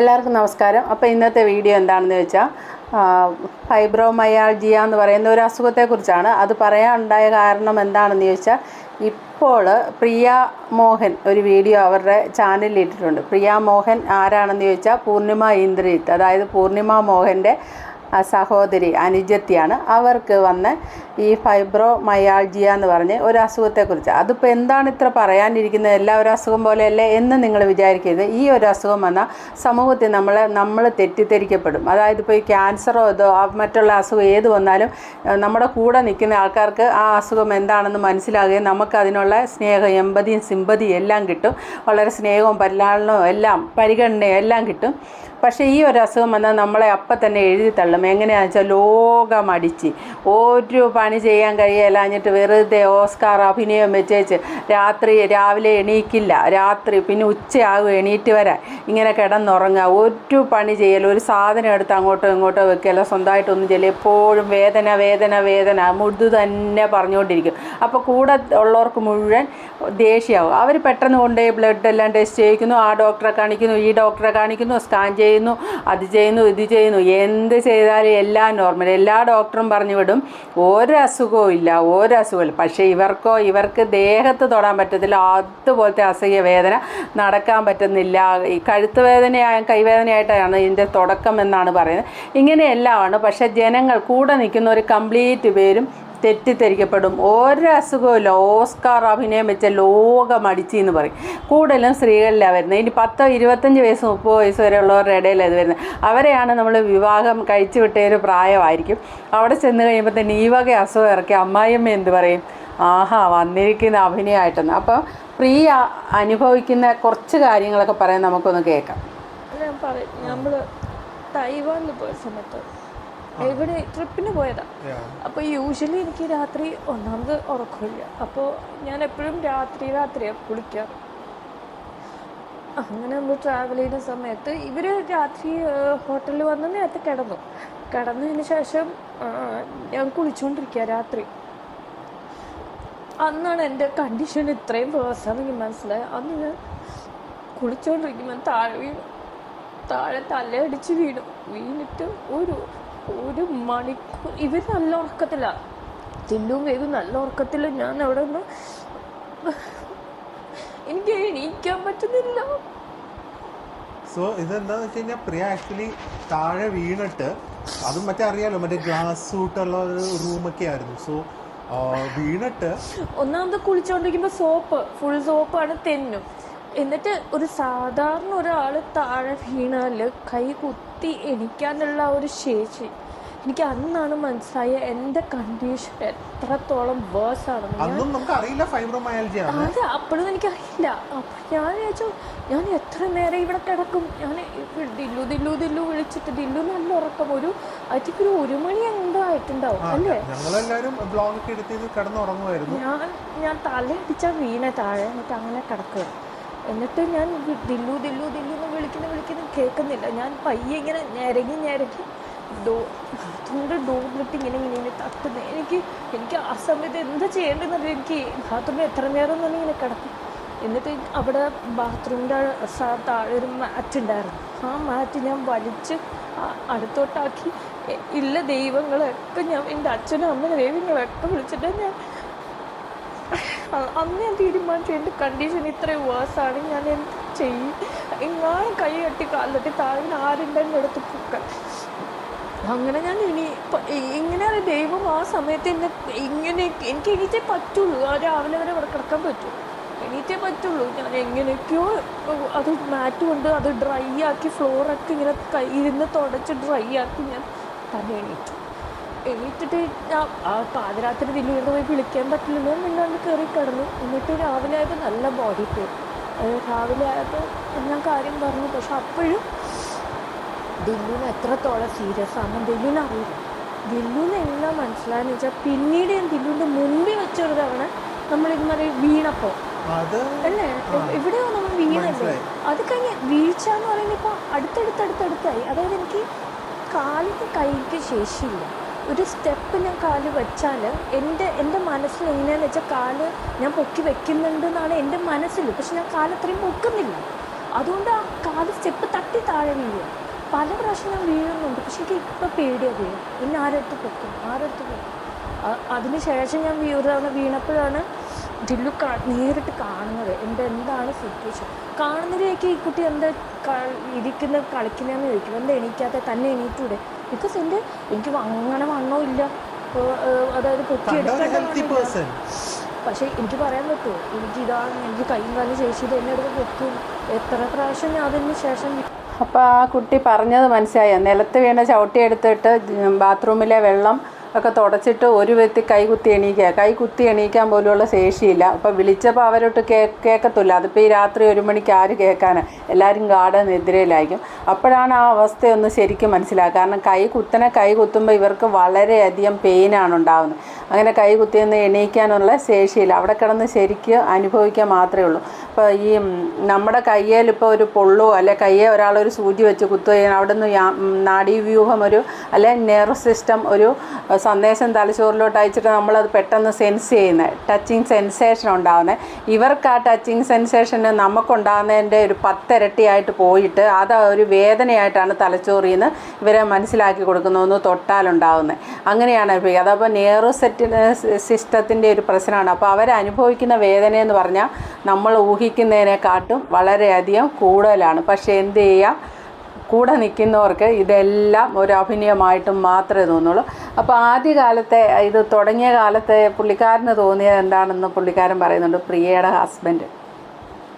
എല്ലാവർക്കും നമസ്കാരം. അപ്പോൾ ഇന്നത്തെ വീഡിയോ എന്താണെന്ന് വെച്ചാൽ ഫൈബ്രോമയാൾജിയ എന്ന് പറയുന്ന ഒരു അസുഖത്തെക്കുറിച്ചാണ്. അത് പറയാനുണ്ടായ കാരണം എന്താണെന്ന് ചോദിച്ചാൽ ഇപ്പോൾ പ്രിയ മോഹൻ ഒരു വീഡിയോ അവരുടെ ചാനലിൽ ഇട്ടിട്ടുണ്ട്. പ്രിയ മോഹൻ ആരാണെന്ന് ചോദിച്ചാൽ പൂർണിമ ഇന്ദ്രിത് അതായത് പൂർണിമ മോഹന്റെ സഹോദരി അനുജത്തിയാണ്. അവർക്ക് വന്ന ഈ ഫൈബ്രോ മയാൾജിയ എന്ന് പറഞ്ഞ് ഒരു അസുഖത്തെക്കുറിച്ച് അതിപ്പോൾ എന്താണ് ഇത്ര പറയാനിരിക്കുന്നത്? എല്ലാ ഒരു അസുഖം പോലെയല്ലേ? എന്ന് നിങ്ങൾ വിചാരിക്കരുത്. ഈ ഒരു അസുഖം വന്നാൽ സമൂഹത്തിൽ നമ്മളെ നമ്മൾ തെറ്റിദ്ധരിക്കപ്പെടും. അതായത് ഇപ്പോൾ ഈ ക്യാൻസറോ ഇതോ മറ്റുള്ള അസുഖം ഏത് വന്നാലും നമ്മുടെ കൂടെ നിൽക്കുന്ന ആൾക്കാർക്ക് ആ അസുഖം എന്താണെന്ന് മനസ്സിലാകുകയും നമുക്ക് അതിനുള്ള സ്നേഹം എമ്പതിയും സിമ്പതിയും എല്ലാം കിട്ടും. വളരെ സ്നേഹവും പരിലാളനവും എല്ലാം പരിഗണനയും എല്ലാം കിട്ടും. പക്ഷേ ഈ ഒരു അസുഖം വന്നാൽ നമ്മളെ അപ്പം തന്നെ എഴുതി തള്ളും. എങ്ങനെയാണെന്ന് വെച്ചാൽ ലോകമടിച്ച്. ഒരു പണി ചെയ്യാൻ കഴിയില്ല. എന്നിട്ട് വെറുതെ ഓസ്കാർ അഭിനയം വെച്ചേച്ച് രാത്രി രാവിലെ എണീക്കില്ല. രാത്രി പിന്നെ ഉച്ചയാകും എണീറ്റ് വരാൻ. ഇങ്ങനെ കിടന്നുറങ്ങുക ഒരു പണി ചെയ്യല ഒരു സാധനം എടുത്ത് അങ്ങോട്ടോ ഇങ്ങോട്ടോ വെക്കുകയല്ല സ്വന്തമായിട്ടൊന്നും ചെയ്യില്ല. എപ്പോഴും വേദന വേദന വേദന. മുഴുതു തന്നെ പറഞ്ഞുകൊണ്ടിരിക്കും. അപ്പോൾ കൂടെ ഉള്ളവർക്ക് മുഴുവൻ ദേഷ്യമാവും. അവർ പെട്ടെന്ന് കൊണ്ടുപോയി ബ്ലഡ് എല്ലാം ടെസ്റ്റ് ചെയ്യിക്കുന്നു. ആ ഡോക്ടറെ കാണിക്കുന്നു ഈ ഡോക്ടറെ കാണിക്കുന്നു സ്കാൻ ചെയ്യുന്നു അത് ചെയ്യുന്നു ഇത് ചെയ്യുന്നു. എന്ത് ചെയ്താലും എല്ലാം നോർമൽ എല്ലാ ഡോക്ടറും പറഞ്ഞു വിടും ഒരസുഖവും ഇല്ല ഒരു ഇല്ല. പക്ഷേ ഇവർക്കോ ഇവർക്ക് ദേഹത്ത് തൊടാൻ പറ്റത്തില്ല അതുപോലത്തെ അസഹ്യ വേദന നടക്കാൻ പറ്റുന്നില്ല. ഈ കഴുത്ത് വേദനയായ കൈവേദനയായിട്ടാണ് ഇതിന്റെ തുടക്കം എന്നാണ് പറയുന്നത്. ഇങ്ങനെയെല്ലാമാണ്. പക്ഷേ ജനങ്ങൾ കൂടെ നിൽക്കുന്ന ഒരു കംപ്ലീറ്റ് പേരും തെറ്റിദ്ധരിക്കപ്പെടും. ഒരു അസുഖമില്ല ഓസ്കാർ അഭിനയം വെച്ച ലോകമടിച്ചി എന്ന് പറയും. കൂടുതലും സ്ത്രീകളിലാണ് വരുന്നത്. ഇനി പത്തോ ഇരുപത്തഞ്ച് വയസ്സ് മുപ്പത് വയസ്സ് വരെയുള്ളവരുടെ ഇടയിലാണ് ഇത് വരുന്നത്. അവരെയാണ് നമ്മൾ വിവാഹം കഴിച്ചു വിട്ട പ്രായമായിരിക്കും. അവിടെ ചെന്ന് കഴിയുമ്പോൾ തന്നെ ഈ വക അസുഖം ഇറക്കി അമ്മായിയമ്മ എന്ത് പറയും? ആഹാ വന്നിരിക്കുന്ന അഭിനയമായിട്ടെന്ന് അപ്പോൾ പ്രിയ അനുഭവിക്കുന്ന കുറച്ച് കാര്യങ്ങളൊക്കെ പറയാൻ നമുക്കൊന്ന് കേൾക്കാം. ഞാൻ പറയും നമ്മൾ തൈവാനിൽ പോയ സമയത്ത് ഇവിടെ ട്രിപ്പിന് പോയതാ. അപ്പോൾ യൂഷ്വലി എനിക്ക് രാത്രി ഒന്നാമത് ഉറക്കമില്ല. അപ്പോൾ ഞാൻ എപ്പോഴും രാത്രി രാത്രിയാണ് കുളിക്കാറ്. അങ്ങനെ നമ്മൾ ട്രാവൽ ചെയ്യുന്ന സമയത്ത് ഇവർ രാത്രി ഹോട്ടലിൽ വന്ന് നേരത്തെ കിടന്നു. കിടന്നതിന് ശേഷം ഞാൻ കുളിച്ചുകൊണ്ടിരിക്കുക രാത്രി. അന്നാണ് എന്റെ കണ്ടീഷൻ ഇത്രയും പേഴ്സാന്ന് എനിക്ക് മനസ്സിലായത്. അന്ന് ഞാൻ കുളിച്ചുകൊണ്ടിരിക്കുമ്പോൾ താഴെ വീണു താഴെ തലയടിച്ച് വീണു. വീണിട്ട് ഒരു ഒരു മണിക്കൂർ ഇവർ നല്ല ഉറക്കത്തിലാണ് തില്ലും വേഗം നല്ല ഉറക്കത്തിൽ ഞാൻ അവിടെ നിന്ന് എനിക്ക് എണീക്കാൻ പറ്റുന്നില്ല. സോ ഇതെന്താന്ന് വെച്ച് കഴിഞ്ഞാൽ പ്രിയ ആക്ച്വലി താഴെ വീണിട്ട് അതും മറ്റേ അറിയാലോ മറ്റേ ഗ്ലാസ് സൂട്ടുള്ള ഒരു റൂമൊക്കെ ആയിരുന്നു. സോ വീണിട്ട് ഒന്നാമത് കുളിച്ചോണ്ടിരിക്കുമ്പോ സോപ്പ് ഫുൾ സോപ്പാണ് തെന്നും. എന്നിട്ട് ഒരു സാധാരണ ഒരാൾ താഴെ വീണാൽ കൈ കുത്തി എണിക്കാനുള്ള ഒരു ശേഷി. എനിക്ക് അന്നാണ് മനസ്സിലായ എന്റെ കണ്ടീഷൻ എത്രത്തോളം വേഴ്സ് ആണെന്ന്. അതെ അപ്പോഴും എനിക്കറിയില്ല. അപ്പം ഞാൻ വിചാരിച്ചു ഞാൻ എത്ര നേരം ഇവിടെ കിടക്കും? ഞാൻ ദില്ലു ദില്ലു ദില്ലു വിളിച്ചിട്ട് ദില്ലു നല്ല ഉറക്കം. ഒരു അതിക്ക് ഒരു ഒരു മണി എന്തോ ആയിട്ടുണ്ടാവും അല്ലേ? ഞാൻ ഞാൻ തലയടിച്ച വീണ താഴെ എന്നിട്ട് അങ്ങനെ കിടക്കുക എന്നിട്ട് ഞാൻ ദില്ലു ദില്ലു ദില്ലു എന്ന് വിളിക്കുന്നു വിളിക്കുന്നു കേൾക്കുന്നില്ല. ഞാൻ പയ്യെ ഇങ്ങനെ ഞരങ്ങി ഞരങ്ങി ഡോ ബാത്റൂമിന്റെ ഡോറിലിട്ട് ഇങ്ങനെ ഇങ്ങനെ ഇങ്ങനെ തട്ടുന്നത് എനിക്ക് എനിക്ക് ആ സമയത്ത് എന്താ ചെയ്യേണ്ടതെന്നറിയാം? എനിക്ക് ബാത്റൂമിൽ എത്ര നേരം തന്നെ ഇങ്ങനെ കിടക്കും. എന്നിട്ട് അവിടെ ബാത്റൂമിന്റെ താഴെ ഒരു മാറ്റ് ഉണ്ടായിരുന്നു. ആ മാറ്റ് ഞാൻ വലിച്ച് അടുത്തോട്ടാക്കി. ഇല്ല ദൈവങ്ങളൊക്കെ ഞാൻ എന്റെ അച്ഛനും അമ്മയും ദൈവങ്ങളൊക്കെ വിളിച്ചിട്ട് ഞാൻ അന്ന് ഞാൻ തീരുമാനിച്ചു എന്റെ കണ്ടീഷൻ ഇത്രയും വേഴ്സാണ് ഞാൻ എന്ത് ചെയ്യും? ഇങ്ങനെ കൈ കെട്ടി കാലത്തി താഴെ ആരുണ്ടെന്ന് എടുത്ത് പൊക്കാൻ. അങ്ങനെ ഞാൻ ഇനി ഇപ്പൊ ഇങ്ങനെ ദൈവം ആ സമയത്ത് എന്നെ ഇങ്ങനെ എനിക്ക് എണീറ്റേ പറ്റുള്ളൂ. ആ രാവിലെ വരെ ഇവിടെ കിടക്കാൻ പറ്റും. എണീറ്റേ പറ്റുള്ളൂ. ഞാൻ എങ്ങനെയൊക്കെയോ അത് മാറ്റ് കൊണ്ട് അത് ഡ്രൈ ആക്കി ഫ്ലോറൊക്കെ ഇങ്ങനെ കൈ ഇരുന്ന് തുടച്ച് ഡ്രൈ ആക്കി ഞാൻ തന്നെ എണീറ്റു. എണീറ്റിട്ട് ഞാൻ ആ പാതിരാത്രി വിലയിരുന്ന് പോയി വിളിക്കാൻ പറ്റില്ലല്ലോ മിണ്ടാണ്ട് കയറി കിടന്നു. എന്നിട്ട് രാവിലെ ആയപ്പോൾ നല്ല ബോഡി പെയിൻ രാവിലെ ആയപ്പോൾ ഞാൻ കാര്യം പറഞ്ഞു. പക്ഷെ അപ്പോഴും ദില്ലുവിന് എത്രത്തോളം സീരിയസ് ആണെന്ന് ദില്ലുവിന് അറിയില്ല. ദില്ലുവിന് എല്ലാം മനസ്സിലായെന്ന് വെച്ചാൽ പിന്നീട് ഞാൻ ദില്ലുവിന്റെ മുമ്പിൽ വെച്ചൊരു തവണ ഇന്നലെ വീണപ്പോൾ അല്ലേ? എവിടെയോ നമ്മൾ വീണല്ലേ. അത് കഴിഞ്ഞ് വീഴ്ച എന്ന് പറയുന്നത് ഇപ്പോൾ അടുത്തടുത്തടുത്തടുത്തായി. അതായത് എനിക്ക് കാലിന് കൈക്ക് ശേഷിയില്ല. ഒരു സ്റ്റെപ്പ് ഞാൻ കാൽ വെച്ചാൽ എന്റെ എന്റെ മനസ്സിൽ എങ്ങനെയാണെന്ന് വെച്ചാൽ കാൽ ഞാൻ പൊക്കി വെക്കുന്നുണ്ട് എന്നാണ് എന്റെ മനസ്സിൽ. പക്ഷെ ഞാൻ കാലത്രയും പൊക്കുന്നില്ല. അതുകൊണ്ട് ആ കാൽ സ്റ്റെപ്പ് തട്ടി താഴെ വീഴും പല പ്രാവശ്യം ഞാൻ വീഴുന്നുണ്ട്. പക്ഷെ എനിക്ക് ഇപ്പം പേടിയാണ് വീഴും പിന്നെ ആരെടുത്ത് പൊക്കും? ആരെടുത്ത് പൊക്കും? അതിന് ശേഷം ഞാൻ വീഴുന്ന വീണപ്പോഴാണ് ജില്ലു കാ നേരിട്ട് കാണുന്നത്. എന്റെ എന്താണ് സിറ്റുവേഷൻ കാണുന്നതിലേക്ക് ഈ കുട്ടി എന്താ ഇരിക്കുന്ന കളിക്കുന്നതെന്ന് ചോദിക്കും. എന്താ എണീക്കാത്ത? തന്നെ എണീറ്റൂടെ? ബിക്കോസ് എന്റെ എനിക്ക് അങ്ങനെ വണ്ണോ ഇല്ല. അതായത് പൊക്കിയെടുക്കാൻ പക്ഷേ എനിക്ക് പറയാൻ പറ്റുമോ എനിക്ക് ഇതാണ് എനിക്ക് കൈയും കാലും ശേഷിയിൽ എന്നെ എടുത്ത് പൊക്കും എത്ര പ്രാവശ്യം ഞാൻ അതിന് ശേഷം അപ്പോൾ ആ കുട്ടി പറഞ്ഞത് മനസ്സിലായോ. നിലത്ത് വീണ ചവിട്ടി എടുത്തിട്ട് ബാത്റൂമിലെ വെള്ളം ഒക്കെ തുടച്ചിട്ട് ഒരു വ്യക്തി കൈകുത്തി എണീക്കുക. കൈ കുത്തി എണീക്കാൻ പോലുള്ള ശേഷിയില്ല. അപ്പോൾ വിളിച്ചപ്പോൾ അവരോട്ട് കേ കേൾക്കത്തില്ല അതിപ്പോൾ ഈ രാത്രി ഒരു മണിക്ക് ആര് കേൾക്കാൻ എല്ലാവരും ഗാഠ നിദ്രയിലായിരിക്കും. അപ്പോഴാണ് ആ അവസ്ഥയൊന്ന് ശരിക്കും മനസ്സിലാക്കുക കാരണം കൈ കുത്തനെ കൈ കുത്തുമ്പോൾ ഇവർക്ക് വളരെയധികം പെയിനാണ് ഉണ്ടാകുന്നത് അങ്ങനെ കൈ കുത്തിയൊന്ന് എണീക്കാനുള്ള ശേഷിയില്ല. അവിടെ കിടന്ന് ശരിക്ക് അനുഭവിക്കാൻ മാത്രമേ ഉള്ളൂ. അപ്പോൾ ഈ നമ്മുടെ കയ്യിൽ ഇപ്പോൾ ഒരു പൊള്ളോ അല്ലെ കയ്യെ ഒരാളൊരു സൂചി വെച്ച് കുത്തുകയാണ്. അവിടെ നിന്ന് നാഡീവ്യൂഹം ഒരു അല്ലെ നെർവ് സിസ്റ്റം ഒരു സന്ദേശം തലച്ചോറിലോട്ട് അയച്ചിട്ട് നമ്മളത് പെട്ടെന്ന് സെൻസ് ചെയ്യുന്നത് ടച്ചിങ് സെൻസേഷൻ ഉണ്ടാകുന്നത് ഇവർക്ക് ആ ടച്ചിങ് സെൻസേഷന് നമുക്കുണ്ടാകുന്നതിന്റെ ഒരു പത്തിരട്ടിയായിട്ട് പോയിട്ട് അത് ഒരു വേദനയായിട്ടാണ് തലച്ചോറിൽ നിന്ന് ഇവരെ മനസ്സിലാക്കി കൊടുക്കുന്നത് ഒന്ന് തൊട്ടാലുണ്ടാകുന്നത് അങ്ങനെയാണ് അതപ്പോൾ നെയറോ സെറ്റ് സിസ്റ്റത്തിന്റെ ഒരു പ്രശ്നമാണ്. അപ്പോൾ അവരനുഭവിക്കുന്ന വേദന എന്ന് പറഞ്ഞാൽ നമ്മൾ ഊഹിക്കുന്നതിനെക്കാട്ടും വളരെയധികം കൂടുതലാണ്. പക്ഷേ എന്ത് ചെയ്യാം? കൂടെ നിൽക്കുന്നവർക്ക് ഇതെല്ലാം ഒരു അഭിനയമായിട്ട് മാത്രമേ തോന്നുള്ളൂ. അപ്പോൾ ആദ്യകാലത്തെ ഇത് തുടങ്ങിയ കാലത്തെ പുള്ളിക്കാരന് തോന്നിയത് എന്താണെന്ന് പുള്ളിക്കാരൻ പറയുന്നുണ്ട് പ്രിയയുടെ ഹസ്ബൻഡ്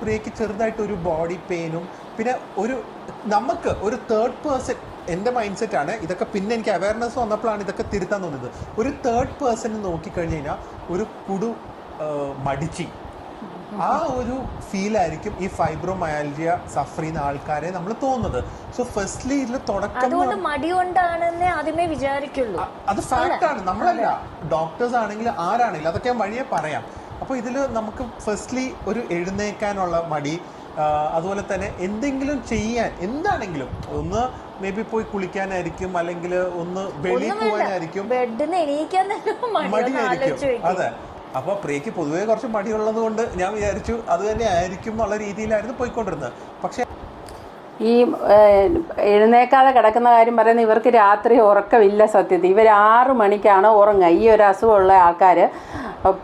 പ്രിയക്ക് ചെറുതായിട്ട് ഒരു ബോഡി പെയിനും പിന്നെ ഒരു നമുക്ക് ഒരു തേർഡ് പേഴ്സൺ എന്റെ മൈൻഡ് സെറ്റ് ആണ് ഇതൊക്കെ പിന്നെ എനിക്ക് അവയർനെസ് വന്നപ്പോഴാണ് ഇതൊക്കെ തിരുത്താൻ തോന്നുന്നത് ഒരു തേർഡ് പേഴ്സൺ നോക്കിക്കഴിഞ്ഞ് കഴിഞ്ഞാൽ ഒരു കുടു മടിച്ചി ആ ഒരു ഫീൽ ആയിരിക്കും ഈ ഫൈബ്രോമയാൽജിയ സഫർ ചെയ്യുന്ന ആൾക്കാരെ നമ്മൾ തോന്നുന്നത്. സോ ഫസ്റ്റ്ലി ഇതിൽ തുടക്കം അതുകൊണ്ട് മടി കൊണ്ടാണെന്നേ ആദ്യമേ വിചാരിക്കുള്ളൂ. അത് ഫാക്റ്റ് ആണ്. നമ്മളല്ല. ഡോക്ടേഴ്സ് ആണെങ്കിലും ആരാണെങ്കിലും അതൊക്കെ ഞാൻ വഴിയെ പറയാം. അപ്പോൾ ഇതിൽ നമുക്ക് ഫസ്റ്റ്ലി ഒരു എഴുന്നേക്കാനുള്ള മടി അതുപോലെ തന്നെ എന്തെങ്കിലും ചെയ്യാൻ എന്താണെങ്കിലും ഒന്ന് മേ ബി പോയി കുളിക്കാനായിരിക്കും അല്ലെങ്കിൽ ഒന്ന് വെളിയിൽ പോകാനായിരിക്കും. മടിയായിരിക്കും. അതെ. അപ്പൊ പ്രിയക്ക് പൊതുവേ കുറച്ച് മടിയുള്ളത് കൊണ്ട് ഞാൻ വിചാരിച്ചു അത് തന്നെ ആയിരിക്കും എന്നുള്ള രീതിയിലായിരുന്നു പോയിക്കൊണ്ടിരുന്നത്. പക്ഷെ ഈ എഴുന്നേക്കാതെ കിടക്കുന്ന കാര്യം പറയുന്നത് ഇവർക്ക് രാത്രി ഉറക്കമില്ല സത്യത്തിൽ. ഇവർ ആറു മണിക്കാണ് ഉറങ്ങുക. ഈ ഒരു അസുഖമുള്ള ആൾക്കാർ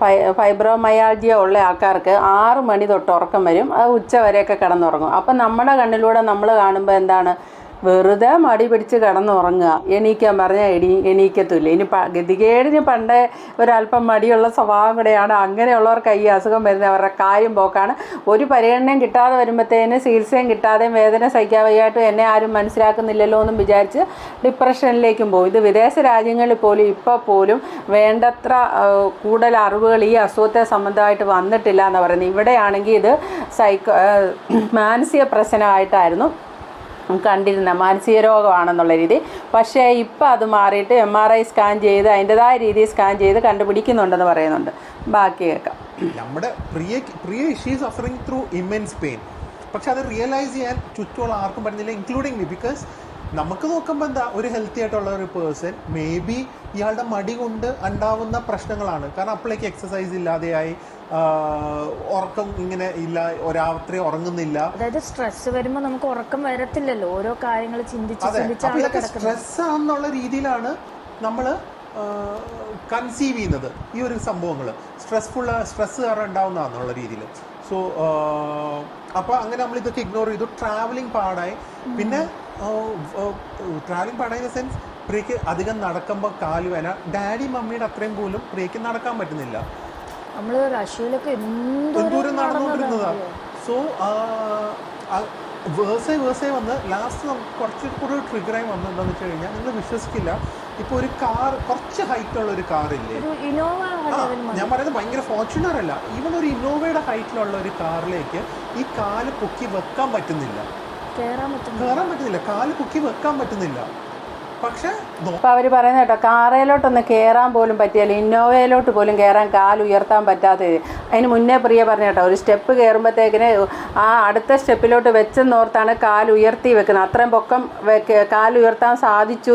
ഫൈ ഫൈബ്രോമയാൾജിയ ഉള്ള ആൾക്കാർക്ക് ആറ് മണി തൊട്ട് ഉറക്കം വരും. അത് ഉച്ച വരെയൊക്കെ കിടന്നുറങ്ങും. അപ്പം നമ്മുടെ കണ്ണിലൂടെ നമ്മൾ കാണുമ്പോൾ എന്താണ്? വെറുതെ മടി പിടിച്ച് കിടന്നുറങ്ങുക. എണീക്കാൻ പറഞ്ഞാൽ എണീ എണീക്കത്തില്ല. ഇനി പ ഗതികേടിന് പണ്ടേ ഒരല്പം മടിയുള്ള സ്വഭാവം കൂടെയാണ്. അങ്ങനെയുള്ളവർക്ക് ഈ അസുഖം വരുന്നത് അവരുടെ കാര്യം പോക്കാണ്. ഒരു പരിഗണനയും കിട്ടാതെ വരുമ്പോഴത്തേന് ചികിത്സയും കിട്ടാതെയും വേദന സഹിക്കാൻ വയ്യായിട്ടും എന്നെ ആരും മനസ്സിലാക്കുന്നില്ലല്ലോ എന്നും വിചാരിച്ച് ഡിപ്രഷനിലേക്കും പോകും. ഇത് വിദേശ രാജ്യങ്ങളിൽ പോലും ഇപ്പോൾ പോലും വേണ്ടത്ര കൂടുതൽ അറിവുകൾ ഈ അസുഖത്തെ സംബന്ധമായിട്ട് വന്നിട്ടില്ല എന്ന് പറയുന്നത്. ഇവിടെയാണെങ്കിൽ ഇത് സൈക്കോ മാനസിക പ്രശ്നമായിട്ടായിരുന്നു. കണ്ടിരുന്ന മാനസിക രോഗമാണെന്നുള്ള രീതി. പക്ഷേ ഇപ്പം അത് മാറിയിട്ട് എം ആർ ഐ സ്കാൻ ചെയ്ത് അതിന്റെതായ രീതിയിൽ സ്കാൻ ചെയ്ത് കണ്ടുപിടിക്കുന്നുണ്ടെന്ന് പറയുന്നുണ്ട്. ബാക്കി കേൾക്കാം. നമ്മുടെ Priya Priya she suffering through immense pain പക്ഷെ അത് റിയലൈസ് ചെയ്യാൻ ചുറ്റുമുള്ള ആർക്കും പറ്റുന്നില്ല ഇൻക്ലൂഡിങ് മീ ബിക്കോസ് നമുക്ക് നോക്കുമ്പോൾ എന്താ ഒരു ഹെൽത്തി ആയിട്ടുള്ള ഒരു പേഴ്സൺ മേ ബി ഇയാളുടെ മടി കൊണ്ട് ഉണ്ടാവുന്ന പ്രശ്നങ്ങളാണ്. കാരണം അപ്പോഴേക്ക് എക്സസൈസ് ഇല്ലാതെയായി ഉറക്കം ഇങ്ങനെ ഇല്ല രാത്രി ഉറങ്ങുന്നില്ല. അതായത് സ്ട്രെസ് വരുമ്പോ നമുക്ക് ഉറക്കം വരത്തില്ലല്ലോ. ഓരോ കാര്യങ്ങൾ ചിന്തിച്ച് സ്ട്രെസ് ആണെന്നുള്ള രീതിയിലാണ് നമ്മൾ കൺസീവ് ചെയ്യുന്നത് ഈ ഒരു സംഭവങ്ങൾ സ്ട്രെസ്ഫുൾ സ്ട്രെസ് കാരണം ഉണ്ടാവുന്നതാണെന്നുള്ള രീതിയിൽ സോ അപ്പോൾ അങ്ങനെ നമ്മൾ ഇതൊക്കെ ഇഗ്നോർ ചെയ്തു. ട്രാവലിംഗ് പാടായി. പിന്നെ ട്രാവലിംഗ് പാടായി പാടായ സെൻസ് പ്രിയക്ക് അധികം നടക്കുമ്പോൾ കാലുവേന ഡാഡി മമ്മിയുടെ അത്രയും പോലും പ്രിയക്ക് നടക്കാൻ പറ്റുന്നില്ല. നമ്മൾ റഷ്യയിലൊക്കെ എന്തോരം നടന്നുകൊണ്ടിരുന്നതാണ്? സോ വേഴ്സേ വേഴ്സേ വന്ന് ലാസ്റ്റ് നമുക്ക് കുറച്ച് കൂടെ ട്രിഗറായി വന്നത് എന്താണെന്ന് വെച്ച് കഴിഞ്ഞാൽ നിങ്ങൾ വിശ്വസിക്കില്ല. ഇപ്പോൾ ഒരു കാർ കുറച്ച് ഹൈറ്റ് ഉള്ള ഒരു കാർ ഇല്ലേ? ആ, ഞാൻ പറയുന്നത് ഭയങ്കര ഫോർച്യൂണർ അല്ല. ഈവൻ ഒരു ഇന്നോവയുടെ ഹൈറ്റിലുള്ള ഒരു കാറിലേക്ക് ഈ കാൽ പൊക്കി വെക്കാൻ പറ്റുന്നില്ല. കയറാൻ പറ്റുന്നില്ല. കാൽ പൊക്കി വെക്കാൻ പറ്റുന്നില്ല. പക്ഷെ നോ- അപ്പോൾ അവർ പറയുന്നത് കേട്ടോ കാറയിലോട്ടൊന്ന് കയറാൻ പോലും പറ്റിയാലും ഇന്നോവയിലോട്ട് പോലും കയറാൻ പറ്റാത്ത രീതി. അതിന് മുന്നേ പ്രിയ പറഞ്ഞ കേട്ടോ ഒരു സ്റ്റെപ്പ് കയറുമ്പോഴത്തേക്കിന് ആ അടുത്ത സ്റ്റെപ്പിലോട്ട് വെച്ചെന്നോർത്താണ് കാൽ ഉയർത്തി വെക്കുന്നത് അത്രയും പൊക്കം കാലുയർത്താൻ സാധിച്ചു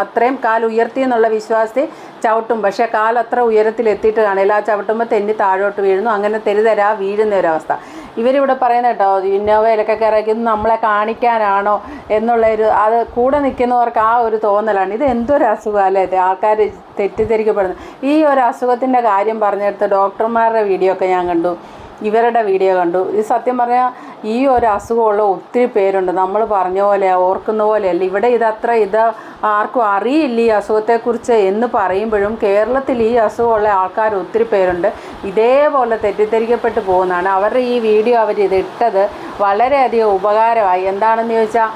അത്രയും കാൽ ഉയർത്തി എന്നുള്ള വിശ്വാസത്തിൽ ചവിട്ടും. പക്ഷേ കാൽ അത്ര ഉയരത്തിൽ എത്തിയിട്ട് കാണില്ല ആ ചവിട്ടുമ്പോൾ തെന്നി താഴോട്ട് വീഴുന്നു. അങ്ങനെ തെരുതരാ വീഴുന്ന ഒരവസ്ഥ ഇവരിവിടെ പറയുന്ന കേട്ടോ ഇന്നോവയിലൊക്കെ കയറാക്കി ഇത് നമ്മളെ കാണിക്കാനാണോ? എന്നുള്ളൊരു അത് കൂടെ നിൽക്കുന്നവർക്ക് ആ ഒരു തോന്നലാണ്. ഇത് എന്തൊരു അസുഖമല്ലേ ആൾക്കാർ തെറ്റിദ്ധരിക്കപ്പെടുന്നു. ഈ ഒരു അസുഖത്തിന്റെ കാര്യം പറഞ്ഞെടുത്ത് ഡോക്ടർമാരുടെ വീഡിയോ ഒക്കെ ഞാൻ കണ്ടു. ഇവരുടെ വീഡിയോ കണ്ടു. ഇത് സത്യം പറഞ്ഞാൽ ഈ ഒരു അസുഖമുള്ള ഒത്തിരി പേരുണ്ട്. നമ്മൾ പറഞ്ഞ പോലെ ഓർക്കുന്ന പോലെയല്ല. ഇവിടെ ഇതത്ര ഇത് ആർക്കും അറിയില്ല ഈ അസുഖത്തെക്കുറിച്ച് എന്ന് പറയുമ്പോഴും കേരളത്തിൽ ഈ അസുഖമുള്ള ആൾക്കാർ ഒത്തിരി പേരുണ്ട്. ഇതേപോലെ തെറ്റിദ്ധരിക്കപ്പെട്ട് പോകുന്നതാണ്. അവരുടെ ഈ വീഡിയോ അവർ ഇതിട്ടത് വളരെയധികം ഉപകാരമായി. എന്താണെന്ന് ചോദിച്ചാൽ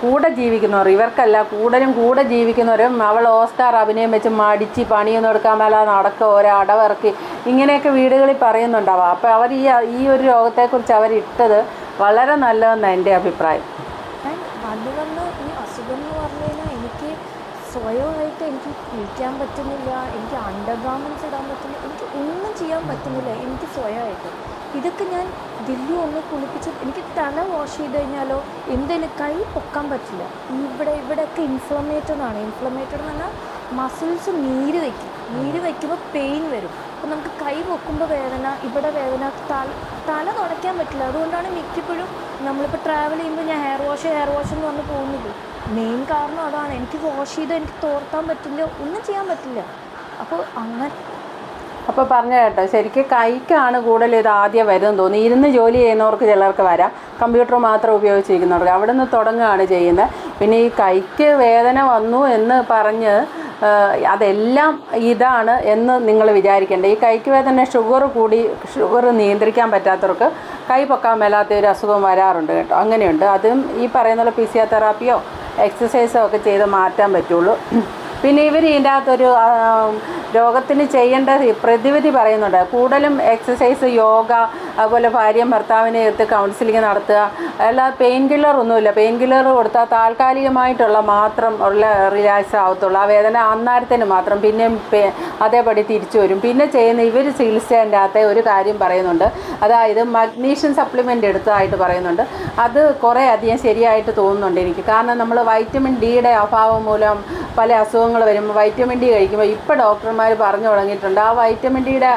കൂടെ ജീവിക്കുന്നവർ ഇവർക്കല്ല കൂടുതലും കൂടെ ജീവിക്കുന്നവരും അവൾ ഓസ്കാർ അഭിനയം വെച്ച് മടിച്ച് പണിയൊന്നും എടുക്കാൻ മേല നടക്കുക ഓരോ അടവിറക്കി ഇങ്ങനെയൊക്കെ വീടുകളിൽ പറയുന്നുണ്ടാവാം. അപ്പോൾ അവർ ഈ ഈ ഒരു രോഗത്തെക്കുറിച്ച് അവരിട്ടത് വളരെ നല്ലതെന്നാണ് എന്റെ അഭിപ്രായം. ഞാൻ വന്ന് വന്ന് ഈ അസുഖം എന്ന് എനിക്ക് സ്വയമായിട്ട് എനിക്ക് കുളിക്കാൻ പറ്റുന്നില്ല എനിക്ക് അണ്ടർ ഗാർമെന്റ്സ് ഇടാൻ പറ്റുന്നില്ല എനിക്ക് ഒന്നും ചെയ്യാൻ പറ്റുന്നില്ല എനിക്ക് സ്വയമായിട്ട്. ഇതൊക്കെ ഞാൻ ദില്ലു ഒന്ന് കുളിപ്പിച്ച് എനിക്ക് തല വാഷ് ചെയ്ത് കഴിഞ്ഞാലോ എന്തെങ്കിലും കൈ പൊക്കാൻ പറ്റില്ല. ഇവിടെ ഇവിടെയൊക്കെ ഇൻഫ്ലമേറ്റഡ് ആണ് ഇൻഫ്ലമേറ്റഡ് എന്ന് പറഞ്ഞാൽ മസിൽസ് നീര് വയ്ക്കും. നീര് വയ്ക്കുമ്പോൾ പെയിൻ വരും. അപ്പോൾ നമുക്ക് കൈ പൊക്കുമ്പോൾ വേദന ഇവിടെ വേദന തല തല തുടയ്ക്കാൻ പറ്റില്ല. അതുകൊണ്ടാണ് മിക്കപ്പോഴും നമ്മളിപ്പോൾ ട്രാവൽ ചെയ്യുമ്പോൾ ഞാൻ ഹെയർ വാഷ് ഹെയർ വാഷ് എന്ന് പറഞ്ഞ് പോകുന്നത്. മെയിൻ കാരണം അതാണ്. എനിക്ക് വാഷ് ചെയ്ത് എനിക്ക് തോർത്താൻ പറ്റില്ല ഒന്നും ചെയ്യാൻ പറ്റില്ല. അപ്പോൾ അങ്ങനെ. അപ്പോൾ പറഞ്ഞു കേട്ടോ ശരിക്കും കൈക്കാണ് കൂടുതൽ ഇത് ആദ്യം വരുന്നത് തോന്നി ഇരുന്ന് ജോലി ചെയ്യുന്നവർക്ക് ചിലർക്ക് വരാം. കമ്പ്യൂട്ടർ മാത്രം ഉപയോഗിച്ചിരിക്കുന്നവർക്ക്. അവിടെ നിന്ന് തുടങ്ങുകയാണ് ചെയ്യുന്നത്. പിന്നെ ഈ കൈക്ക് വേദന വന്നു എന്ന് പറഞ്ഞ് അതെല്ലാം ഇതാണ് എന്ന് നിങ്ങൾ വിചാരിക്കേണ്ട. ഈ കൈക്ക് വേദന ഷുഗർ കൂടി ഷുഗർ നിയന്ത്രിക്കാൻ പറ്റാത്തവർക്ക് കൈ പൊക്കാൻ മേലാത്ത ഒരു അസുഖം വരാറുണ്ട് കേട്ടോ. അങ്ങനെയുണ്ട്. അതും ഈ പറയുന്ന ഫിസിയോതെറാപ്പിയോ എക്സസൈസോ ഒക്കെ ചെയ്ത് മാറ്റാൻ പറ്റുള്ളൂ. പിന്നെ ഇവർ ഇതിന്റെ അകത്തൊരു രോഗത്തിന് ചെയ്യേണ്ട പ്രതിവിധി പറയുന്നുണ്ട്. കൂടുതലും എക്സസൈസ് യോഗ അതുപോലെ ഭാര്യയും ഭർത്താവിനെ എടുത്ത് കൗൺസിലിംഗ് നടത്തുക അല്ല പെയിൻ കില്ലർ ഒന്നുമില്ല. പെയിൻ കില്ലർ കൊടുത്താൽ താൽക്കാലികമായിട്ടുള്ള മാത്രം ഉള്ള റിലാക്സ് ആവത്തുള്ളൂ. ആ വേദന അന്നേരത്തിന് മാത്രം പിന്നെ അതേപടി തിരിച്ചു വരും. പിന്നെ ചെയ്യുന്ന ഇവർ ചികിത്സേന്റെ അകത്തെ ഒരു കാര്യം പറയുന്നുണ്ട്. അതായത് മഗ്നീഷ്യം സപ്ലിമെന്റ് എടുത്തതായിട്ട് പറയുന്നുണ്ട്. അത് കുറേ അധികം ശരിയായിട്ട് തോന്നുന്നുണ്ട് എനിക്ക്. കാരണം നമ്മൾ വൈറ്റമിൻ ഡിയുടെ അഭാവം മൂലം പല അസുഖങ്ങൾ വരുമ്പോൾ വൈറ്റമിൻ ഡി കഴിക്കുമ്പോൾ ഇപ്പോൾ ഡോക്ടർമാർ പറഞ്ഞു തുടങ്ങിയിട്ടുണ്ട്. ആ വൈറ്റമിൻ ഡിയുടെ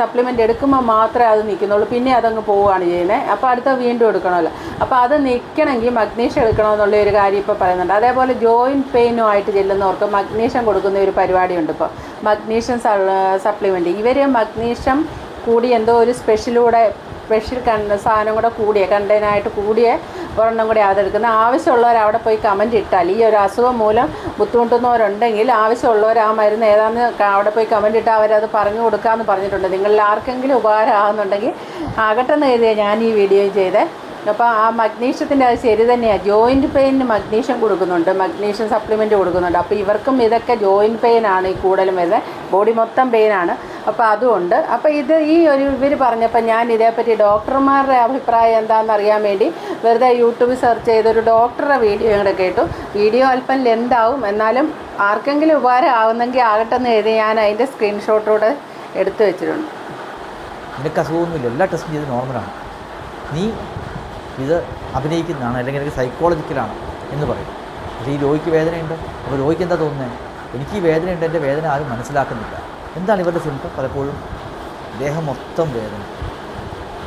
സപ്ലിമെന്റ് എടുക്കുമ്പോൾ മാത്രമേ അത് നിൽക്കുന്നുള്ളൂ. പിന്നെ അതങ്ങ് പോവുകയാണ് ചെയ്യുന്നത്. അപ്പോൾ അടുത്ത വീണ്ടും എടുക്കണമല്ലോ. അപ്പോൾ അത് നിൽക്കണമെങ്കിൽ മഗ്നീഷ്യം എടുക്കണമെന്നുള്ള ഒരു കാര്യം ഇപ്പോൾ പറയുന്നുണ്ട്. അതേപോലെ ജോയിന്റ് പെയിനുമായിട്ട് ചെല്ലുന്നവർക്ക് മഗ്നീഷ്യം കൊടുക്കുന്ന ഒരു പരിപാടിയുണ്ട് ഇപ്പോൾ മഗ്നീഷ്യം സപ്ലിമെന്റ് ഇവർ മഗ്നീഷ്യം കൂടി എന്തോ ഒരു സ്പെഷ്യലൂടെ സ്പെഷ്യൽ കണ്ട സാധനം കൂടെ കൂടിയ കണ്ടതിനായിട്ട് കൂടിയ ഒരെണ്ണം കൂടി അതെടുക്കുന്നത് ആവശ്യമുള്ളവർ അവിടെ പോയി കമന്റ് ഇട്ടാൽ ഈ ഒരു അസുഖം മൂലം ബുദ്ധിമുട്ടുന്നവരുണ്ടെങ്കിൽ ആവശ്യമുള്ളവർ ആ മരുന്ന് ഏതാണെന്ന് അവിടെ പോയി കമന്റ് ഇട്ടാൽ അവരത് പറഞ്ഞു കൊടുക്കാമെന്ന് പറഞ്ഞിട്ടുണ്ട്. നിങ്ങളിൽ ആർക്കെങ്കിലും ഉപകാരം ആകുന്നുണ്ടെങ്കിൽ ആകട്ടെ എന്ന് ഞാൻ ഈ വീഡിയോ ചെയ്തേ. അപ്പോൾ ആ മഗ്നീഷ്യത്തിന്റെ അത് ശരി തന്നെയാണ് ജോയിന്റ് പെയിനിന് മഗ്നീഷ്യം കൊടുക്കുന്നുണ്ട്. മഗ്നീഷ്യം സപ്ലിമെന്റ് കൊടുക്കുന്നുണ്ട്. അപ്പോൾ ഇവർക്കും ഇതൊക്കെ ജോയിന്റ് പെയിനാണ് ഈ കൂടുതലും വരുന്നത്. ബോഡി മൊത്തം പെയിനാണ് അപ്പോൾ അതുകൊണ്ട് അപ്പോൾ ഇത് ഈ ഒരു ഇവർ പറഞ്ഞപ്പോൾ ഞാൻ ഇതേപ്പറ്റി ഡോക്ടർമാരുടെ അഭിപ്രായം എന്താണെന്ന് അറിയാൻ വേണ്ടി വെറുതെ യൂട്യൂബിൽ സെർച്ച് ചെയ്തൊരു ഡോക്ടറുടെ വീഡിയോ കൂടെ കേട്ടു. വീഡിയോ അല്പം ലെന്താവും എന്നാലും ആർക്കെങ്കിലും ഉപകാരം ആവുന്നെങ്കിൽ ആകട്ടെ എന്ന് എഴുതി ഞാൻ അതിന്റെ സ്ക്രീൻഷോട്ടോടെ എടുത്തു വെച്ചിട്ടുണ്ട്. നിനക്ക് അസുഖമൊന്നുമില്ല. എല്ലാ ടെസ്റ്റും ചെയ്ത് നോർമലാണ് നീ ഇത് അഭിനയിക്കുന്നതാണ് അല്ലെങ്കിൽ എനിക്ക് സൈക്കോളജിക്കലാണ് എന്ന് പറയും. പക്ഷേ ഈ രോഗിക്ക് വേദനയുണ്ട്. അപ്പോൾ രോഗിക്ക് എന്താ തോന്നുന്നത് എനിക്ക് ഈ വേദനയുണ്ട് എന്റെ വേദന ആരും മനസ്സിലാക്കുന്നില്ല. എന്താണ് ഇവരുടെ സിംറ്റം പലപ്പോഴും? ദേഹം മൊത്തം വേദന.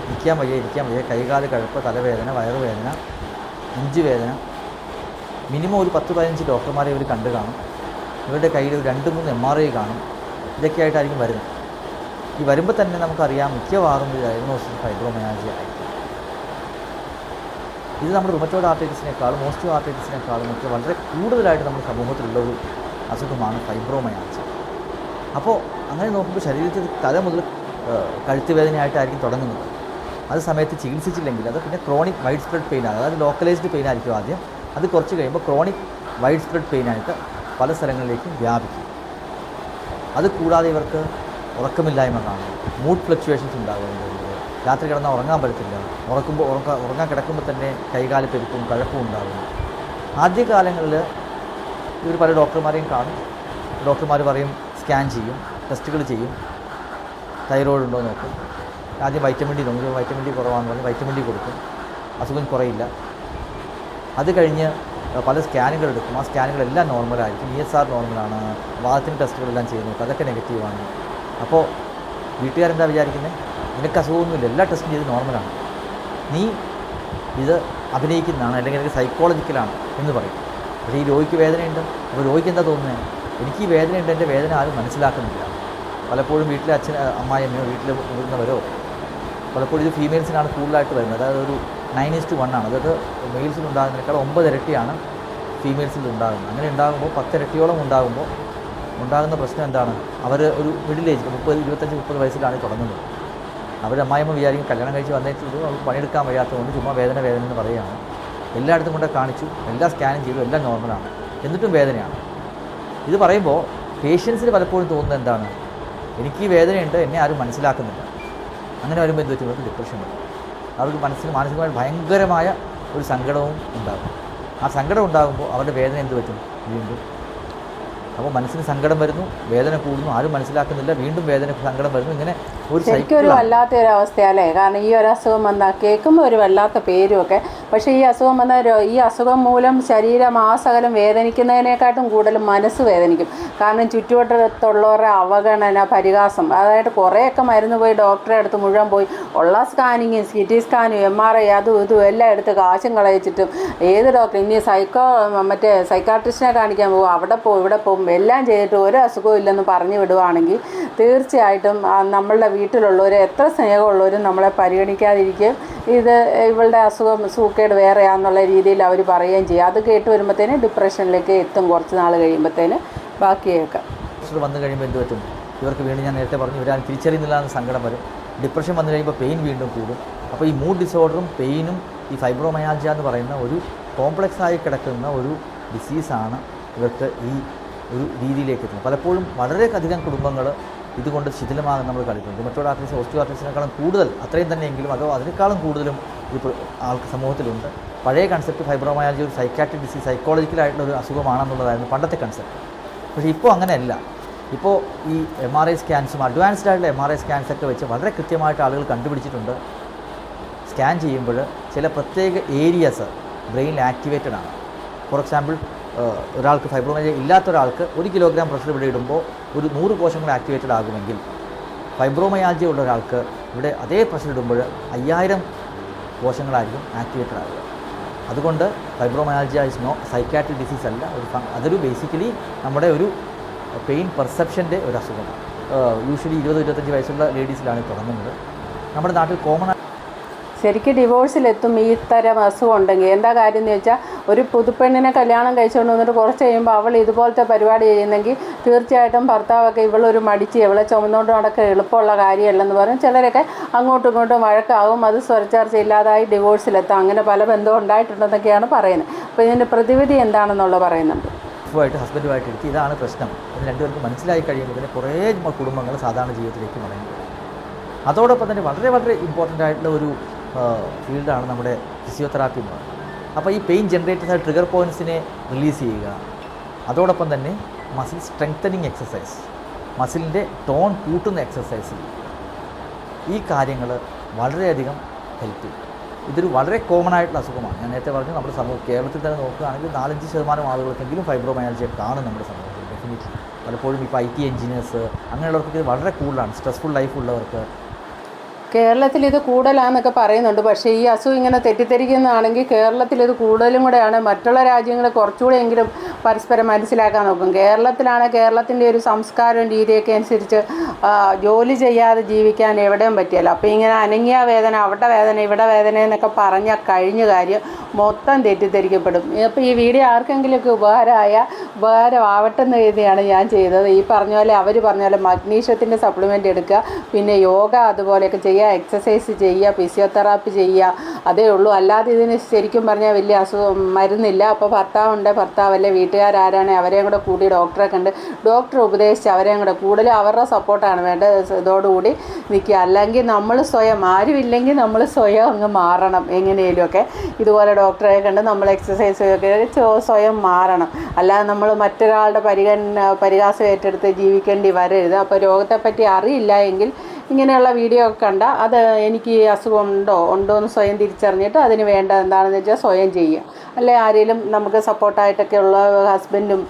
ഇരിക്കാൻ വയ്യ ഇരിക്കാൻ വയ്യ. കൈകാൽ കഴുപ്പ് തലവേദന വയറുവേദന നെഞ്ച് വേദന. മിനിമം ഒരു പത്ത് പതിനഞ്ച് ഡോക്ടർമാരെ ഇവർ കണ്ടു കാണും. ഇവരുടെ കയ്യിൽ രണ്ട് മൂന്ന് എം ആർ ഐ കാണും. ഇതൊക്കെ ആയിട്ടായിരിക്കും വരുന്നത്. ഈ വരുമ്പോൾ തന്നെ നമുക്കറിയാം മിക്കവാറും ഒരു ഡയഗ്നോസിസ് ഫൈബ്രോമയാൾജിയ ആയിരിക്കും. ഇത് നമ്മുടെ റുമറ്റോഡ് ആർട്ടൈറ്റിസിനേക്കാളും മോസ്റ്റോ ആർട്ടൈറ്റിസിനേക്കാളും ഒക്കെ വളരെ കൂടുതലായിട്ട് നമ്മുടെ സമൂഹത്തിലുള്ള ഒരു അസുഖമാണ് ഫൈബ്രോമയാൾജിയ അപ്പോൾ അങ്ങനെ നോക്കുമ്പോൾ ശരീരത്തിൽ തല മുതൽ കഴുത്ത് വേദനയായിട്ടായിരിക്കും തുടങ്ങുന്നത്. അത് സമയത്ത് ചികിത്സിച്ചില്ലെങ്കിൽ അത് പിന്നെ ക്രോണിക് വൈഡ് സ്പ്രെഡ് പെയിൻ ആണ്. അതായത് ലോക്കലൈസ്ഡ് പെയിൻ ആയിരിക്കും ആദ്യം. അത് കുറച്ച് കഴിയുമ്പോൾ ക്രോണിക് വൈഡ് സ്പ്രെഡ് പെയിൻ ആയിട്ട് പല സ്ഥലങ്ങളിലേക്കും വ്യാപിക്കും. അത് കൂടാതെ ഇവർക്ക് ഉറക്കമില്ലായ്മ കാണും. മൂഡ് ഫ്ലക്ച്വേഷൻസ് ഉണ്ടാകുന്നുണ്ട് രാത്രി കിടന്നാൽ ഉറങ്ങാൻ പറ്റത്തില്ല. ഉറക്കുമ്പോൾ ഉറക്ക ഉറങ്ങാൻ കിടക്കുമ്പോൾ തന്നെ കൈകാൽ പെരുപ്പും കഴപ്പും ഉണ്ടാകും. ആദ്യകാലങ്ങളിൽ ഇവർ പല ഡോക്ടർമാരെയും കാണും. ഡോക്ടർമാർ പറയും സ്കാൻ ചെയ്യും ടെസ്റ്റുകൾ ചെയ്യും. തൈറോയിഡ് ഉണ്ടോ? നോക്കും. ആദ്യം വൈറ്റമിൻ ഡി നോക്കും. വൈറ്റമിൻ ഡി കുറവാണെന്ന് പറഞ്ഞ് വൈറ്റമിൻ ഡി കൊടുക്കും. അസുഖം കുറയില്ല. അത് കഴിഞ്ഞ് പല സ്കാനുകൾ എടുക്കും. ആ സ്കാനുകളെല്ലാം നോർമലായിരിക്കും. ഇ എസ് ആർ നോർമലാണ്. വാദത്തിന് ടെസ്റ്റുകളെല്ലാം ചെയ്യുന്നു അതൊക്കെ നെഗറ്റീവാണ്. അപ്പോൾ വീട്ടുകാരെന്താ വിചാരിക്കുന്നത് നിനക്ക് അസുഖമൊന്നുമില്ല. എല്ലാ ടെസ്റ്റും ചെയ്ത് നോർമലാണ്. നീ ഇത് അഭിനയിക്കുന്നതാണ് അല്ലെങ്കിൽ എനിക്ക് സൈക്കോളജിക്കലാണ് എന്ന് പറയും. പക്ഷേ ഈ രോഗിക്ക് വേദനയുണ്ട്. അപ്പോൾ രോഗിക്ക് എന്താ തോന്നുന്നത് എനിക്ക് ഈ വേദനയുണ്ട്. എന്റെ വേദന ആരും മനസ്സിലാക്കുന്നില്ല. പലപ്പോഴും വീട്ടിലെ അച്ഛൻ അമ്മായിയമ്മയോ വീട്ടിൽ മുതിർന്നവരോ പലപ്പോഴും ഇത് ഫീമെയിൽസിനാണ് കൂടുതലായിട്ട് വരുന്നത്. അതായത് ഒരു നയൻ ഇസ് ടു വൺ ആണ്. അതായത് മെയിൽസിൽ ഉണ്ടാകുന്നതിനേക്കാൾ ഒമ്പത് ഇരട്ടിയാണ് ഫീമെയിൽസിൽ ഉണ്ടാകുന്നത്. അങ്ങനെ ഉണ്ടാകുമ്പോൾ പത്തിരട്ടിയോളം ഉണ്ടാകുമ്പോൾ ഉണ്ടാകുന്ന പ്രശ്നം എന്താണ്? അവർ ഒരു മിഡിൽ ഏജ് മുപ്പത് ഇരുപത്തഞ്ച് മുപ്പത് വയസ്സിലാണ് തുടങ്ങുന്നത്. അവർ അമ്മായിമ്മ വിചാരിക്കും കല്യാണം കഴിച്ച് വന്നേച്ചത് പണിയെടുക്കാൻ വയ്യാത്തതുകൊണ്ട് ചുമ്മാ വേദന വേദന എന്ന് പറയുകയാണ്. എല്ലായിടത്തും കൊണ്ട് കാണിച്ചു എല്ലാ സ്കാനും ചെയ്തു എല്ലാം നോർമലാണ് എന്നിട്ടും വേദനയാണ്. ഇത് പറയുമ്പോൾ പേഷ്യൻസിന് പലപ്പോഴും തോന്നുന്നത് എന്താണ്? എനിക്ക് ഈ വേദനയുണ്ട് എന്നെ ആരും മനസ്സിലാക്കുന്നില്ല. അങ്ങനെ വരുമ്പോൾ എന്ത് വെച്ചാൽ ഡിപ്രഷൻ വരും. അവർക്ക് മനസ്സിന് മാനസികമായി ഭയങ്കരമായ ഒരു സങ്കടവും ഉണ്ടാകും. ആ സങ്കടം ഉണ്ടാകുമ്പോൾ അവരുടെ വേദന എന്ത് പറ്റും? വീണ്ടും അപ്പോൾ മനസ്സിന് സങ്കടം വരുന്നു വേദന കൂടുന്നു ആരും മനസ്സിലാക്കുന്നില്ല വീണ്ടും വേദന സങ്കടം വരുന്നു ഇങ്ങനെ ഒരു ശരിക്കും ഒരു വല്ലാത്ത ഒരു അവസ്ഥയല്ലേ കാരണം ഈ ഒരു അസുഖം വന്നാൽ കേൾക്കുമ്പോൾ ഒരു വല്ലാത്ത പേരുമൊക്കെ പക്ഷേ ഈ അസുഖം വന്ന ഈ അസുഖം മൂലം ശരീരം ആ സകലം വേദനിക്കുന്നതിനെക്കാട്ടും കൂടുതൽ മനസ്സ് വേദനിക്കും. കാരണം ചുറ്റുവട്ടത്തുള്ളവരുടെ അവഗണന പരിഹാസം അതായത് കുറേയൊക്കെ മരുന്ന് പോയി ഡോക്ടറെ അടുത്ത് മുഴുവൻ പോയി. ഉള്ള സ്കാനിങ്ങും സി ടി സ്കാനും എം ആർ ഐ അതും ഇതും എല്ലാം എടുത്ത് കാശും കളയിച്ചിട്ടും ഏത് ഡോക്ടർ ഇനി സൈക്കോ മറ്റേ സൈക്കാട്രിസ്റ്റിനെ കാണിക്കാൻ പോകും. അവിടെ പോകും ഇവിടെ പോകും. എല്ലാം ചെയ്തിട്ട് ഒരു അസുഖവും ഇല്ലെന്ന് പറഞ്ഞു വിടുവാണെങ്കിൽ തീർച്ചയായിട്ടും നമ്മളുടെ വീട്ടിലുള്ളവർ എത്ര സ്നേഹമുള്ളവരും നമ്മളെ പരിഗണിക്കാതിരിക്കുകയും ഇത് ഇവളുടെ അസുഖം സൂക്കേട് വേറെയാണെന്നുള്ള രീതിയിൽ അവർ പറയുകയും ചെയ്യും. അത് കേട്ട് വരുമ്പോഴത്തേന് ഡിപ്രഷനിലേക്ക് എത്തും കുറച്ച് നാൾ കഴിയുമ്പോഴത്തേന് ബാക്കിയൊക്കെ. വന്നു കഴിയുമ്പോൾ എന്ത് പറ്റും? ഇവർക്ക് വീണ്ടും ഞാൻ നേരത്തെ പറഞ്ഞു ഇവരാൾ തിരിച്ചറിയുന്നില്ല എന്ന സങ്കടം വരും. ഡിപ്രഷൻ വന്നു കഴിയുമ്പോൾ പെയിൻ വീണ്ടും കൂടും. അപ്പോൾ ഈ മൂഡ് ഡിസോർഡറും പെയിനും ഈ ഫൈബ്രോമയാൾജ എന്ന് പറയുന്ന ഒരു കോംപ്ലക്സ് ആയി കിടക്കുന്ന ഒരു ഡിസീസാണ് ഇവർക്ക് ഈ ഒരു രീതിയിലേക്ക് എത്തുന്നത്. പലപ്പോഴും വളരെയധികം കുടുംബങ്ങൾ ഇതുകൊണ്ട് ശിഥിലമാകാൻ നമ്മൾ കളിക്കുന്നത്. ഓസ്റ്റിയോ ആർട്ടിസ്റ്റിനേക്കാളും കൂടുതൽ അത്രയും തന്നെയെങ്കിലും അതോ അതിനേക്കാളും കൂടുതലും ഇപ്പോൾ ആൾക്ക് സമൂഹത്തിലുണ്ട്. പഴയ കൺസെപ്റ്റ് ഫൈബ്രോമയാലജി ഒരു സൈക്കാട്രിക് ഡിസീസ് സൈക്കോളജിക്കലായിട്ടുള്ള ഒരു അസുഖമാണെന്നുള്ളതായിരുന്നു പണ്ടത്തെ കൺസെപ്റ്റ് പക്ഷേ ഇപ്പോൾ അങ്ങനെയല്ല. ഇപ്പോൾ ഈ എം ആർ ഐ സ്കാൻസും അഡ്വാൻസ്ഡ് ആയിട്ടുള്ള എം ആർ ഐ സ്കാൻസ് ഒക്കെ വെച്ച് വളരെ കൃത്യമായിട്ട് ആളുകൾ കണ്ടുപിടിച്ചിട്ടുണ്ട്. സ്കാൻ ചെയ്യുമ്പോൾ ചില പ്രത്യേക ഏരിയസ് ബ്രെയിനിൽ ആക്ടിവേറ്റഡ് ആണ്. ഫോർ എക്സാമ്പിൾ ഒരാൾക്ക് ഫൈബ്രോളജി ഇല്ലാത്ത ഒരാൾക്ക് ഒരു കിലോഗ്രാം പ്രഷർ ഇവിടെ ഇടുമ്പോൾ ഒരു നൂറ് കോശങ്ങൾ ആക്ടിവേറ്റഡ് ആകുമെങ്കിൽ ഫൈബ്രോമയാൾജിയ ഉള്ള ഒരാൾക്ക് ഇവിടെ അതേ പ്രഷർ ഇടുമ്പോൾ അയ്യായിരം കോശങ്ങളായിരിക്കും ആക്ടിവേറ്റഡ് ആകുക അതുകൊണ്ട് fibromyalgia is no psychiatric disease അല്ല ഒരു അതൊരു ബേസിക്കലി നമ്മുടെ ഒരു പെയിൻ പെർസെപ്ഷന്റെ ഒരു അസുഖമാണ്. യൂഷ്വലി ഇരുപത് ഇരുപത്തഞ്ച് വയസ്സുള്ള ലേഡീസിലാണ് തുടങ്ങുന്നത്. നമ്മുടെ നാട്ടിൽ കോമൺ ശരിക്കും ഡിവോഴ്സിലെത്തും ഈ തരം അസുഖം ഉണ്ടെങ്കിൽ എന്താ കാര്യം എന്ന് വെച്ചാൽ ഒരു പുതുപ്പെണ്ണിനെ കല്യാണം കഴിച്ചുകൊണ്ട് വന്നിട്ട് കുറച്ച് കഴിയുമ്പോൾ അവൾ ഇതുപോലത്തെ പരിപാടി ചെയ്യുന്നെങ്കിൽ തീർച്ചയായിട്ടും ഭർത്താവൊക്കെ ഇവളൊരു മടിച്ച് ഇവളെ ചുമന്നുകൊണ്ട് നടക്കുക എളുപ്പമുള്ള കാര്യമല്ലെന്ന് പറയും. ചിലരൊക്കെ അങ്ങോട്ടും ഇങ്ങോട്ടും വഴക്കാവും അത് സ്വരച്ചേർച്ച ഇല്ലാതായി ഡിവോഴ്സിലെത്താം. അങ്ങനെ പല ബന്ധവും ഉണ്ടായിട്ടുണ്ടെന്നൊക്കെയാണ് പറയുന്നത്. അപ്പോൾ ഇതിന്റെ പ്രതിവിധി എന്താണെന്നുള്ളത് പറയുന്നുണ്ട്. വൈഫുമായിട്ട് ഹസ്ബൻഡുമായിട്ട് എടുത്ത് ഇതാണ് പ്രശ്നം. എന്ന് രണ്ടുപേർക്ക് മനസ്സിലായി കഴിയുമ്പോൾ തന്നെ കുറേ കുടുംബങ്ങൾ സാധാരണ ജീവിതത്തിലേക്ക് മടങ്ങി. അതോടൊപ്പം തന്നെ വളരെ വളരെ ഇമ്പോർട്ടന്റ് ആയിട്ടുള്ള ഒരു ഫീൽഡാണ് നമ്മുടെ ഫിസിയോതെറാപ്പി എന്ന് പറയുന്നത്. അപ്പോൾ ഈ പെയിൻ ജനറേറ്റേഴ്സ് ട്രിഗർ പോയിന്റ്സിനെ റിലീസ് ചെയ്യുക. അതോടൊപ്പം തന്നെ മസിൽ സ്ട്രെങ്തനിങ് എക്സസൈസ് മസിലിന്റെ ടോൺ കൂട്ടുന്ന എക്സസൈസ് ഈ കാര്യങ്ങൾ വളരെയധികം ഹെൽപ്പ് ചെയ്യും. ഇതൊരു വളരെ കോമൺ ആയിട്ടുള്ള അസുഖമാണ്. ഞാൻ നേരത്തെ പറഞ്ഞു നമ്മുടെ സമൂഹം കേരളത്തിൽ തന്നെ നോക്കുകയാണെങ്കിൽ നാലഞ്ച് ശതമാനം ആളുകൾക്കെങ്കിലും ഫൈബ്രോമയാലജിയെ കാണും നമ്മുടെ സമൂഹത്തിൽ ഡെഫിനറ്റ്ലി പലപ്പോഴും ഇപ്പോൾ ഐ ടി എഞ്ചിനീയേഴ്സ് അങ്ങനെയുള്ളവർക്ക് വളരെ കൂടുതലാണ്. സ്ട്രെസ്ഫുൾ ലൈഫ് ഉള്ളവർക്ക് കേരളത്തിൽ ഇത് കൂടുതലാന്നൊക്കെ പറയുന്നുണ്ട്. പക്ഷേ ഈ അസുഖം ഇങ്ങനെ തെറ്റിദ്ധരിക്കുന്നതാണെങ്കിൽ കേരളത്തിൽ ഇത് കൂടുതലും കൂടെയാണ്. മറ്റുള്ള രാജ്യങ്ങൾ കുറച്ചുകൂടെയെങ്കിലും പരസ്പരം മനസ്സിലാക്കാൻ നോക്കും. കേരളത്തിലാണ് കേരളത്തിന്റെ ഒരു സംസ്കാരവും രീതിയൊക്കെ അനുസരിച്ച് ജോലി ചെയ്യാതെ ജീവിക്കാൻ എവിടെയും പറ്റിയല്ല അപ്പോൾ ഇങ്ങനെ അനങ്ങിയ വേദന അവിടെ വേദന ഇവിടെ വേദന എന്നൊക്കെ പറഞ്ഞാൽ കഴിഞ്ഞ കാര്യം മൊത്തം തെറ്റിദ്ധരിക്കപ്പെടും. അപ്പോൾ ഈ വീഡിയോ ആർക്കെങ്കിലുമൊക്കെ ഉപകാരമായ ഉപകാരമാവട്ടെ എന്ന് കരുതിയാണ് ഞാൻ ചെയ്തത്. ഈ പറഞ്ഞ പോലെ അവർ പറഞ്ഞ പോലെ മഗ്നീഷ്യത്തിന്റെ സപ്ലിമെന്റ് എടുക്കുക പിന്നെ യോഗ അതുപോലെയൊക്കെ ചെയ്യുക എക്സസൈസ് ചെയ്യുക ഫിസിയോതെറാപ്പി ചെയ്യുക അതേ ഉള്ളൂ. അല്ലാതെ ഇതിന് ശരിക്കും പറഞ്ഞാൽ വലിയ അസുഖം മരുന്നില്ല. അപ്പോൾ ഭർത്താവുണ്ട് ഭർത്താവല്ലേ വീട്ടുകാരാരാണ് അവരെയും കൂടെ കൂടി ഡോക്ടറെ കണ്ട് ഡോക്ടർ ഉപദേശിച്ച് അവരെയും കൂടെ കൂടുതലും അവരുടെ സപ്പോർട്ടാണ് വേണ്ട ഇതോടുകൂടി നിൽക്കുക. അല്ലെങ്കിൽ നമ്മൾ സ്വയം ആരുമില്ലെങ്കിൽ നമ്മൾ സ്വയം അങ്ങ് മാറണം എങ്ങനെയെങ്കിലുമൊക്കെ ഇതുപോലെ ഡോക്ടറെ കണ്ട് നമ്മൾ എക്സസൈസ് സ്വയം മാറണം. അല്ലാതെ നമ്മൾ മറ്റൊരാളുടെ പരിഗണന പരിഹാസം ഏറ്റെടുത്ത് ജീവിക്കേണ്ടി വരരുത്. അപ്പോൾ രോഗത്തെപ്പറ്റി അറിയില്ല എങ്കിൽ ഇങ്ങനെയുള്ള വീഡിയോ ഒക്കെ കണ്ട അത് എനിക്ക് അസുഖം ഉണ്ടോ? ഉണ്ടോ എന്ന് സ്വയം തിരിച്ചറിഞ്ഞിട്ട് അതിന് വേണ്ട എന്താണെന്ന് വെച്ചാൽ സ്വയം ചെയ്യുക. അല്ലെ ആരെങ്കിലും നമുക്ക് സപ്പോർട്ടായിട്ടൊക്കെ ഉള്ള ഹസ്ബൻഡും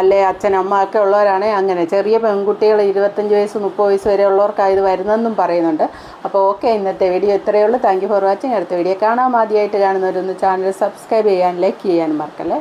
അല്ലെ അച്ഛൻ അമ്മ ഒക്കെ ഉള്ളവരാണെങ്കിൽ അങ്ങനെ. ചെറിയ പെൺകുട്ടികൾ ഇരുപത്തഞ്ച് വയസ്സ് മുപ്പത് വയസ്സ് വരെ ഉള്ളവർക്കാണ് ഇത് വരുന്നതെന്നും പറയുന്നുണ്ട്. അപ്പോൾ ഓക്കെ ഇന്നത്തെ വീഡിയോ ഇത്രയേ ഉള്ളൂ. താങ്ക് യു ഫോർ വാച്ചിങ് അടുത്ത വീഡിയോ കാണാം. ആദ്യമായിട്ട് കാണുന്നവരൊന്ന് ചാനൽ സബ്സ്ക്രൈബ് ചെയ്യാൻ ലൈക്ക് ചെയ്യാനും മറക്കല്ലേ?